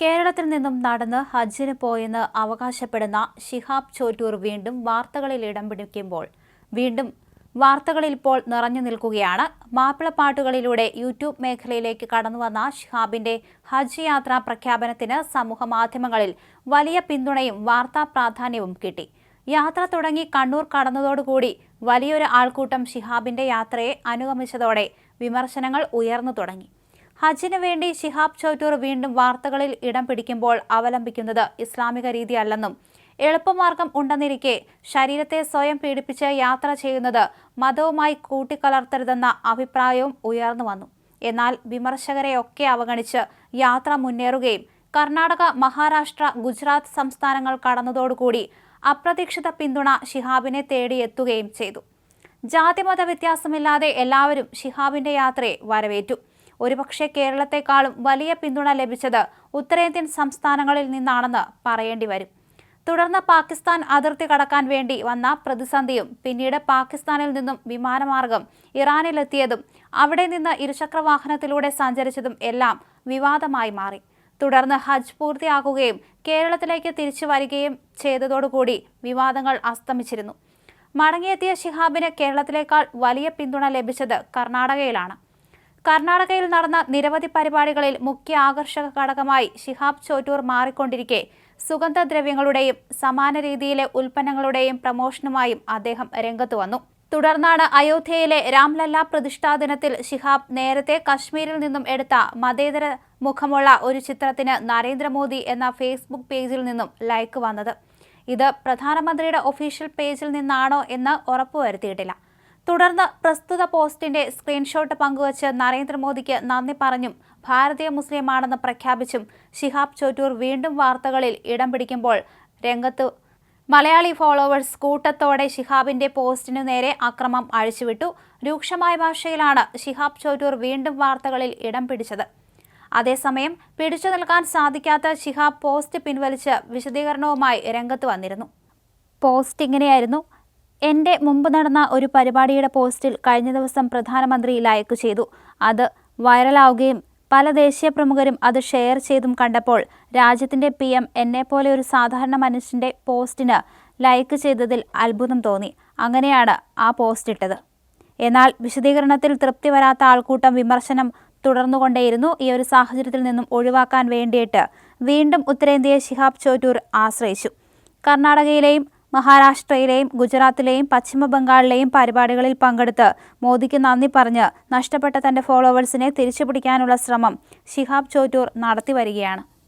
കേരളത്തിൽ നിന്നും നടന്ന് ഹജ്ജിന് പോയെന്ന് അവകാശപ്പെടുന്ന ഷിഹാബ് ചോറ്റൂർ വീണ്ടും വാർത്തകളിൽ ഇടം പിടിക്കുമ്പോൾ വീണ്ടും വാർത്തകളിൽ ഇപ്പോൾ നിറഞ്ഞു നിൽക്കുകയാണ്. മാപ്പിളപ്പാട്ടുകളിലൂടെ യൂട്യൂബ് മേഖലയിലേക്ക് കടന്നുവന്ന ഷിഹാബിന്റെ ഹജ്ജ് യാത്രാ പ്രഖ്യാപനത്തിന് സമൂഹ മാധ്യമങ്ങളിൽ വലിയ പിന്തുണയും വാർത്താ പ്രാധാന്യവും കിട്ടി. യാത്ര തുടങ്ങി കണ്ണൂർ കടന്നതോടുകൂടി വലിയൊരു ആൾക്കൂട്ടം ഷിഹാബിന്റെ യാത്രയെ അനുഗമിച്ചതോടെ വിമർശനങ്ങൾ ഉയർന്നു തുടങ്ങി. ഹജ്ജിന് വേണ്ടി ശിഹാബ് ചൌറ്റൂർ വീണ്ടും വാർത്തകളിൽ ഇടം പിടിക്കുമ്പോൾ അവലംബിക്കുന്നത് ഇസ്ലാമിക രീതിയല്ലെന്നും എളുപ്പമാർഗം ഉണ്ടെന്നിരിക്കെ ശരീരത്തെ സ്വയം പീഡിപ്പിച്ച് യാത്ര ചെയ്യുന്നത് മതവുമായി കൂട്ടിക്കലർത്തരുതെന്ന അഭിപ്രായവും ഉയർന്നു വന്നു. എന്നാൽ വിമർശകരെയൊക്കെ അവഗണിച്ച് യാത്ര മുന്നേറുകയും കർണാടക മഹാരാഷ്ട്ര ഗുജറാത്ത് സംസ്ഥാനങ്ങൾ കടന്നതോടുകൂടി അപ്രതീക്ഷിത പിന്തുണ ഷിഹാബിനെ തേടിയെത്തുകയും ചെയ്തു. ജാതിമത വ്യത്യാസമില്ലാതെ എല്ലാവരും ഷിഹാബിന്റെ യാത്രയെ വരവേറ്റു. ഒരുപക്ഷെ കേരളത്തെക്കാളും വലിയ പിന്തുണ ലഭിച്ചത് ഉത്തരേന്ത്യൻ സംസ്ഥാനങ്ങളിൽ നിന്നാണെന്ന് പറയേണ്ടി വരും. തുടർന്ന് പാകിസ്ഥാൻ അതിർത്തി കടക്കാൻ വേണ്ടി വന്ന പ്രതിസന്ധിയും പിന്നീട് പാകിസ്ഥാനിൽ നിന്നും വിമാനമാർഗം ഇറാനിലെത്തിയതും അവിടെ നിന്ന് ഇരുചക്ര വാഹനത്തിലൂടെ സഞ്ചരിച്ചതും എല്ലാം വിവാദമായി മാറി. തുടർന്ന് ഹജ്ജ് പൂർത്തിയാക്കുകയും കേരളത്തിലേക്ക് തിരിച്ചു വരികയും ചെയ്തതോടുകൂടി വിവാദങ്ങൾ അസ്തമിച്ചിരുന്നു. മടങ്ങിയെത്തിയ ഷിഹാബിന് കേരളത്തിലേക്കാൾ വലിയ പിന്തുണ ലഭിച്ചത് കർണാടകയിലാണ്. കർണാടകയിൽ നടന്ന നിരവധി പരിപാടികളിൽ മുഖ്യ ആകർഷക ഘടകമായി ഷിഹാബ് ചോറ്റൂർ മാറിക്കൊണ്ടിരിക്കെ. സുഗന്ധദ്രവ്യങ്ങളുടെയും സമാന രീതിയിലെ ഉൽപ്പന്നങ്ങളുടെയും പ്രമോഷനുമായും അദ്ദേഹം രംഗത്തു വന്നു. തുടർന്നാണ് അയോധ്യയിലെ രാംലല്ല പ്രതിഷ്ഠാ ദിനത്തിൽ ഷിഹാബ് നേരത്തെ കശ്മീരിൽ നിന്നും എടുത്ത മതേതര മുഖമുള്ള ഒരു ചിത്രത്തിന് നരേന്ദ്രമോദി എന്ന ഫേസ്ബുക്ക് പേജിൽ നിന്നും ലൈക്ക് വന്നത്. ഇത് പ്രധാനമന്ത്രിയുടെ ഒഫീഷ്യൽ പേജിൽ നിന്നാണോ എന്ന് ഉറപ്പുവരുത്തിയിട്ടില്ല. തുടർന്ന് പ്രസ്തുത പോസ്റ്റിന്റെ സ്ക്രീൻഷോട്ട് പങ്കുവച്ച് നരേന്ദ്രമോദിക്ക് നന്ദി പറഞ്ഞും ഭാരതീയ മുസ്ലിമാണെന്ന് പ്രഖ്യാപിച്ചും ഷിഹാബ് ചോറ്റൂർ വീണ്ടും വാർത്തകളിൽ ഇടം പിടിക്കുമ്പോൾ രംഗത്ത് മലയാളി ഫോളോവേഴ്സ് കൂട്ടത്തോടെ ഷിഹാബിന്റെ പോസ്റ്റിനു നേരെ അക്രമം അഴിച്ചുവിട്ടു. രൂക്ഷമായ ഭാഷയിലാണ് ഷിഹാബ് ചോറ്റൂർ വീണ്ടും വാർത്തകളിൽ ഇടം പിടിച്ചത്. അതേസമയം പിടിച്ചു നിൽക്കാൻ സാധിക്കാത്ത ഷിഹാബ് പോസ്റ്റ് പിൻവലിച്ച് വിശദീകരണവുമായി രംഗത്ത് വന്നിരുന്നു. പോസ്റ്റ് ഇങ്ങനെയായിരുന്നു. എന്റെ മുമ്പ് നടന്ന ഒരു പരിപാടിയുടെ പോസ്റ്റിൽ കഴിഞ്ഞ ദിവസം പ്രധാനമന്ത്രി ലൈക്ക് ചെയ്തു. അത് വൈറലാവുകയും പല ദേശീയ പ്രമുഖരും അത് ഷെയർ ചെയ്തും കണ്ടപ്പോൾ രാജ്യത്തിന്റെ പി എം എന്നെപ്പോലെ ഒരു സാധാരണ മനുഷ്യന്റെ പോസ്റ്റിന് ലൈക്ക് ചെയ്തതിൽ അത്ഭുതം തോന്നി. അങ്ങനെയാണ് ആ പോസ്റ്റ് ഇട്ടത്. എന്നാൽ വിശദീകരണത്തിൽ തൃപ്തി വരാത്ത ആൾക്കൂട്ടം വിമർശനം തുടർന്നുകൊണ്ടേയിരുന്നു ഈ ഒരു സാഹചര്യത്തിൽ നിന്നും ഒഴിവാക്കാൻ വേണ്ടിയിട്ട്. വീണ്ടും ഉത്തരേന്ത്യയെ ശിഹാബ് ചോറ്റൂർ ആശ്രയിച്ചു. കർണാടകയിലെയും മഹാരാഷ്ട്രയിലെയും ഗുജറാത്തിലെയും പശ്ചിമ ബംഗാളിലെയും പരിപാടികളിൽ പങ്കെടുത്ത് മോദിക്ക് നന്ദി പറഞ്ഞ് നഷ്ടപ്പെട്ട തന്റെ ഫോളോവേഴ്സിനെ തിരിച്ചുപിടിക്കാനുള്ള ശ്രമം ശിഹാബ് ചോറ്റൂർ നടത്തിവരികയാണ്.